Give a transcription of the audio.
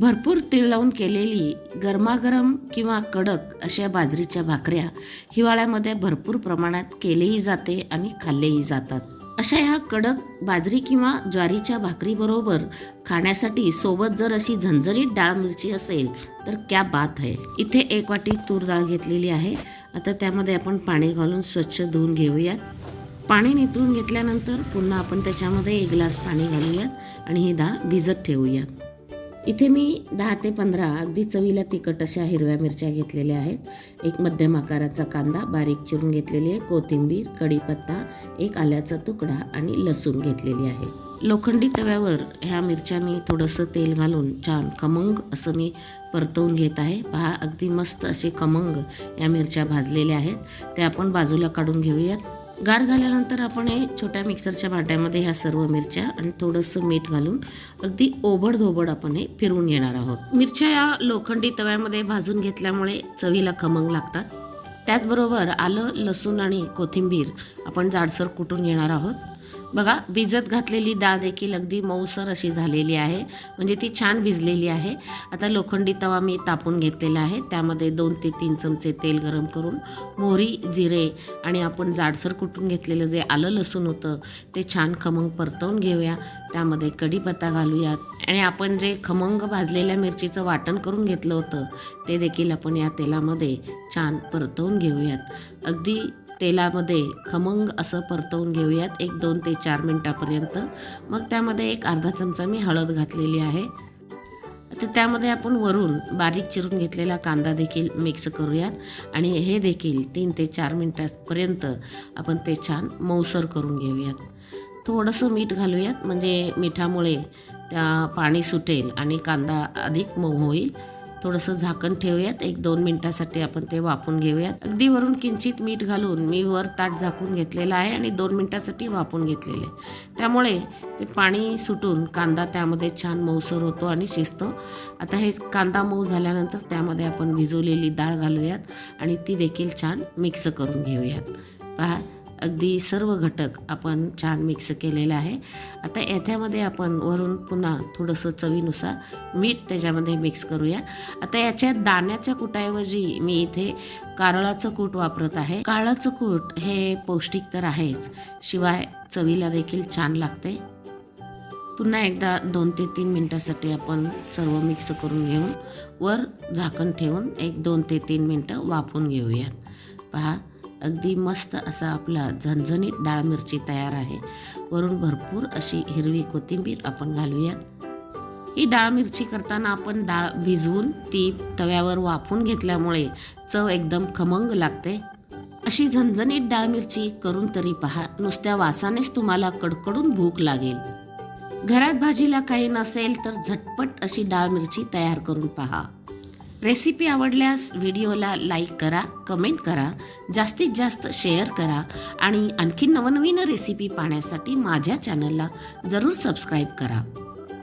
भरपूर तीळ लावून केलेली गरमागरम किंवा कडक अशा बाजरीच्या भाकऱ्या हिवाळ्यामध्ये भरपूर प्रमाणात केलेही जाते आणि खाल्लेही जातात. अशा ह्या कडक बाजरी किंवा ज्वारीच्या भाकरीबरोबर खाण्यासाठी सोबत जर अशी झणझणीत डाळ मिरची असेल तर क्या बात आहे इथे एक वाटी तूर डाळ घेतलेली आहे. आता त्यामध्ये आपण पाणी घालून स्वच्छ धुवून घेऊयात. पाणी निथळून घेतल्यानंतर पुन्हा आपण त्याच्यामध्ये एक ग्लास पाणी घालूयात आणि ही डाळ भिजत ठेवूयात. इथे मी दहा ते पंधरा अगदी चवीला तिखट अशा हिरव्या मिरच्या घेतलेल्या आहेत. एक मध्यम आकाराचा कांदा बारीक चिरून घेतलेली आहे. कोथिंबीर कढीपत्ता एक आल्याचा तुकडा आणि लसूण घेतलेली आहे. लोखंडी तव्यावर ह्या मिरच्या मी थोडंसं तेल घालून छान खमंग असं मी परतवून घेत आहे. पहा अगदी मस्त असे खमंग या मिरच्या भाजलेल्या आहेत. त्या आपण बाजूला काढून घेऊयात. गार झाल्यानंतर आपण हे छोट्या मिक्सरच्या भाट्यामध्ये ह्या सर्व मिरच्या आणि थोडंसं मीठ घालून अगदी ओबड धोबड आपण हे फिरवून घेणार आहोत. मिरच्या या लोखंडी तव्यामध्ये भाजून घेतल्यामुळे चवीला खमंग लागतात. त्याचबरोबर आलं लसूण आणि कोथिंबीर आपण जाडसर कुटून घेणार आहोत. बघा भिजत घातलेली डाळ देखील अगदी मऊसर अशी झालेली आहे. म्हणजे ती छान भिजलेली आहे. आता लोखंडी तवा मी तापून घेतलेला आहे. त्यामध्ये दोन ते तीन चमचे तेल गरम करून मोहरी जिरे आणि आपण जाडसर कुटून घेतलेलं जे आलं लसूण होतं ते छान खमंग परतवून घेऊया. त्यामध्ये कढीपत्ता घालूयात. आणि आपण जे खमंग भाजलेल्या मिरचीचं वाटण करून घेतलं होतं ते देखील आपण या तेलामध्ये छान परतवून घेऊयात. अगदी तेलामध्ये खमंग असं परतवून घेऊयात एक दोन ते चार मिनटापर्यंत. मग त्यामध्ये एक अर्धा चमचा मी हळद घातलेली आहे. तर त्यामध्ये आपण वरून बारीक चिरून घेतलेला कांदा देखील मिक्स करूयात. आणि हे देखील तीन ते चार मिनटापर्यंत आपण ते छान मऊसर करून घेऊयात. थोडंसं मीठ घालूयात म्हणजे मिठामुळे त्या पाणी सुटेल आणि कांदा अधिक मऊ होईल. थोडंसं झाकण ठेवूयात. एक दोन मिनटासाठी आपण ते वाफून घेऊयात. अगदी वरून किंचित मीठ घालून मी वर ताट झाकून घेतलेलं आहे आणि दोन मिनटासाठी वाफून आहे. त्यामुळे ते पाणी सुटून कांदा त्यामध्ये छान मऊसर होतो आणि शिजतो. आता हे कांदा मऊ झाल्यानंतर त्यामध्ये आपण भिजवलेली डाळ घालूयात आणि ती देखील छान मिक्स करून घेऊयात. पहा अगदी सर्व घटक आपण छान मिक्स केलेलं आहे. आता याच्यामध्ये आपण वरून पुन्हा थोडंसं चवीनुसार मीठ त्याच्यामध्ये मिक्स करूया. आता याच्या दाण्याच्या कुटाऐवजी मी इथे कारळाचं कूट वापरत आहे. काळाचं कूट हे पौष्टिक तर आहेच शिवाय चवीला देखील छान लागते. पुन्हा एकदा दोन ते तीन मिनटासाठी आपण सर्व मिक्स करून घेऊन वर झाकण ठेवून एक दोन ते तीन मिनटं वाफून घेऊयात. पहा अगदी मस्त असा आपला झणझणीत डाळ मिरची तयार आहे. वरून भरपूर अशी हिरवी कोथिंबीर आपण घालूयात ही डाळ मिरची करताना आपण डाळ भिजवून ती तव्यावर वाफून घेतल्यामुळे चव एकदम खमंग लागते. अशी झणझणीत डाळ मिरची करून तरी पहा नुसत्या वासानेच तुम्हाला कडकडून भूक लागेल. घरात भाजीला काही नसेल तर झटपट अशी डाळ मिरची तयार करून पहा. रेसिपी आवडल्यास व्हिडिओला लाईक करा कमेंट करा जास्तीत जास्त शेअर करा आणि आणखी नवनवीन रेसिपी पाहण्यासाठी माझ्या चॅनलला जरूर सबस्क्राईब करा.